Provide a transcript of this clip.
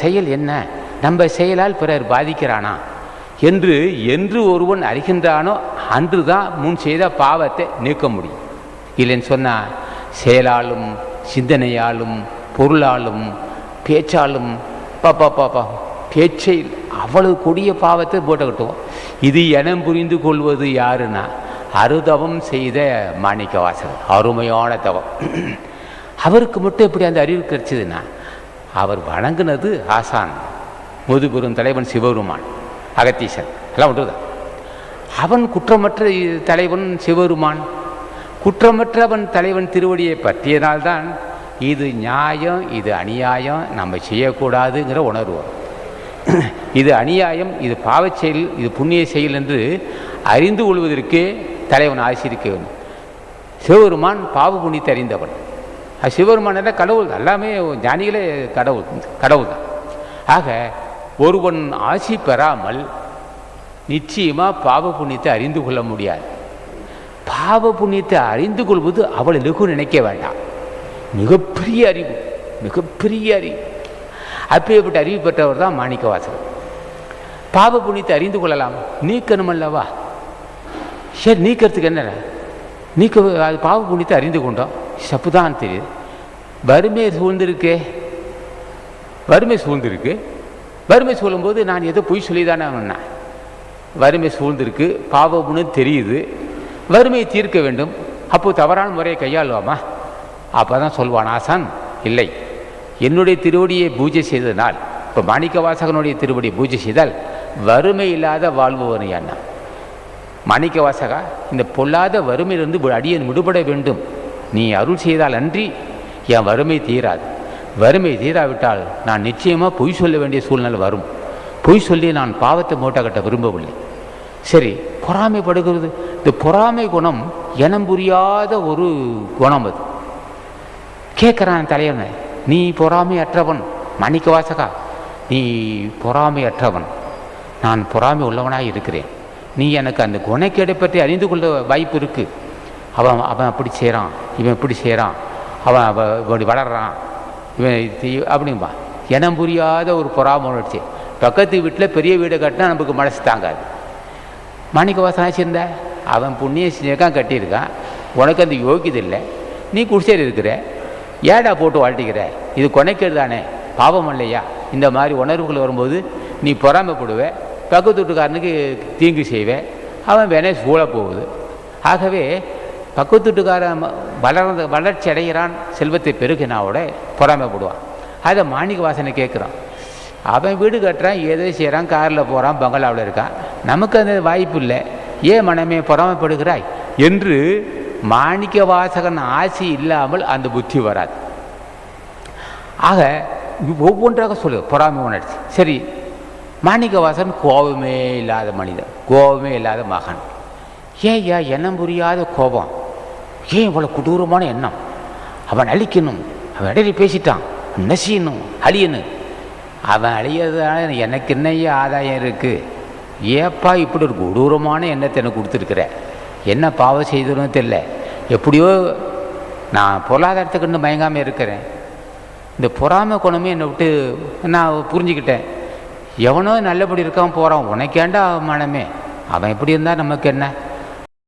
செயல் என்ன? நம்ம செயலால் பிறர் பாதிக்கிறானா? என்று என்று ஒருவன் அறிகின்றானோ அன்று தான் முன் செய்த பாவத்தை நீக்க முடியும். இல்லைன்னு சொன்னால் செயலாலும் சிந்தனையாலும் பொருளாலும் பேச்சாலும் பாப்பா பாப்பா பேச்சை அவ்வளவு கொடிய பாவத்தை போட்டுக்கிட்டோம். இது எனம் புரிந்து கொள்வது யாருன்னா அருதவம் செய்த மாணிக்க வாசகர் அருமையான தவம். அவருக்கு மட்டும் எப்படி அந்த அறிவு கிடைச்சதுன்னா அவர் வணங்குனது ஆசான் முதுகுரும் தலைவன் சிவபெருமான் அகத்தீசன். எல்லாம் ஒன்றுதான். அவன் குற்றமற்ற தலைவன் சிவபெருமான். குற்றமற்றவன் தலைவன் திருவடியை பற்றியனால்தான் இது நியாயம் இது அநியாயம் நம்ம செய்யக்கூடாதுங்கிற உணர்வு இது அநியாயம் இது பாவச் செயல் இது புண்ணிய செயல் என்று அறிந்து கொள்வதற்கே தலைவன் ஆசிரிக்க வேண்டும். சிவபெருமான் பாவ புண்ணியத்தை அறிந்தவன். அது சிவபெருமான் கடவுள் எல்லாமே ஞானிகளே கடவுள் கடவுள் தான். ஆக ஒருவன் ஆசி பெறாமல் நிச்சயமாக பாவ புண்ணியத்தை அறிந்து கொள்ள முடியாது. பாவ புண்ணியத்தை அறிந்து கொள்வது அவளை லகு நினைக்க வேண்டாம். மிகப்பெரிய அறிவு மிகப்பெரிய அறிவு. அப்பேற்பட்ட அறிவு பெற்றவர் தான் மாணிக்கவாசகர். பாவ புண்ணியத்தை அறிந்து கொள்ளலாம். நீக்கணும் அல்லவா? சரி நீக்கிறதுக்கு என்ன? நீக்க அது பாவ புண்ணியத்தை அறிந்து கொண்டோம். சப்பு தான் தெரியுது. வறுமையை சூழ்ந்திருக்கே. வறுமை சூழ்ந்திருக்கு. வறுமை சூழும்போது நான் ஏதோ பொய் சொல்லி தானே வந்தேன் வறுமை சூழ்ந்திருக்கு. பாவம்னு தெரியுது. வறுமையை தீர்க்க வேண்டும். அப்போ தவறான முறையை கையாளுவாமா? அப்போ தான் சொல்வான் ஆசான் இல்லை. என்னுடைய திருவடியை பூஜை செய்ததனால் இப்போ மாணிக்க வாசகனுடைய திருவடியை பூஜை செய்தால் வறுமை இல்லாத வாழ்பவன் மாணிக்க வாசகா இந்த பொல்லாத வறுமையிலிருந்து அடியன் விடுபட வேண்டும். நீ அருள் செய்தால் அன்றி என் வறுமை தீராது. வறுமை தீராவிட்டால் நான் நிச்சயமாக பொய் சொல்ல வேண்டிய சூழ்நிலை வரும். பொய் சொல்லி நான் பாவத்தை மூட்டை கட்ட விரும்பவில்லை. சரி பொறாமைப்படுகிறது இந்த பொறாமை குணம் இனம் புரியாத ஒரு குணம் அது. கேட்குறான் தலைவனை நீ பொறாமை அற்றவன் மணிக்க வாசகா. நீ பொறாமை அற்றவன். நான் பொறாமை உள்ளவனாக இருக்கிறேன். நீ எனக்கு அந்த குணக்கேடை பற்றி அறிந்து கொள்ள வாய்ப்பு இருக்குது அவன் அவன் அப்படி செய்கிறான் இவன் இப்படி செய்கிறான் அவன் அவ இப்படி வளர்றான் இவன் இது அப்படிம்பா. இனம் புரியாத ஒரு பொறாமச்சு பக்கத்து வீட்டில் பெரிய வீடை கட்டினா நமக்கு மனசு தாங்காது. மாணிக்க வாசனாச்சு இருந்த அவன் புண்ணிய செஞ்சிருக்கான் கட்டியிருக்கான். உனக்கு அந்த யோகியது இல்லை. நீ குடிசையில் இருக்கிற. ஏடா போட்டு வாழ்த்துக்கிற? இது கொனைக்கிறது தானே. பாவம் இல்லையா? இந்த மாதிரி உணர்வுகள் வரும்போது நீ பொறாமைப்படுவ. பக்கத்து வீட்டுக்காரனுக்கு தீங்கு செய்வே. அவன் வேணே சூழ போகுது. ஆகவே பக்கத்து வீட்டுக்காரன் வளர்ந்த வளர்ச்சி அடைகிறான் செல்வத்தை பெருகினாவோட பொறாமைப்படுவான் அதை மாணிக்க வாசனை கேட்குறான். அவன் வீடு கட்டுறான் ஏதோ செய்கிறான் காரில் போகிறான் பங்களாவில் இருக்கான். நமக்கு அந்த வாய்ப்பு இல்லை. ஏன் மனமே பொறாமைப்படுகிறாய்? என்று மாணிக்க வாசகன் ஆசை இல்லாமல் அந்த புத்தி வராது. ஆக ஒவ்வொன்றாக சொல்லு பொறாமை உணர்ச்சி. சரி மாணிக்க வாசகன் கோபமே இல்லாத மனிதன் கோபமே இல்லாத மகன். ஏன் ஏன் எண்ணம் புரியாத கோபம். ஏன் இவ்வளோ கொடூரமான எண்ணம்? அவன் அழிக்கணும். அவன் இடையில பேசிட்டான். நசியணும் அழியணும். அவன் அழியறதுனால எனக்கு என்னையே ஆதாயம் இருக்குது ஏப்பா இப்படி ஒரு கொடூரமான எண்ணத்தை எனக்கு கொடுத்துருக்குற? என்ன பாவம் செய்ததுன்னு தெரில எப்படியோ நான் பொருளாதாரத்தை கண்டு மயங்காமல் இருக்கிறேன். இந்த பொறாமை குணமே என்னை விட்டு நான் புரிஞ்சுக்கிட்டேன். எவனோ நல்லபடி இருக்கான் போகிறான் உனக்கேண்டா அவமானமே. அவன் எப்படி இருந்தால் நமக்கு என்ன?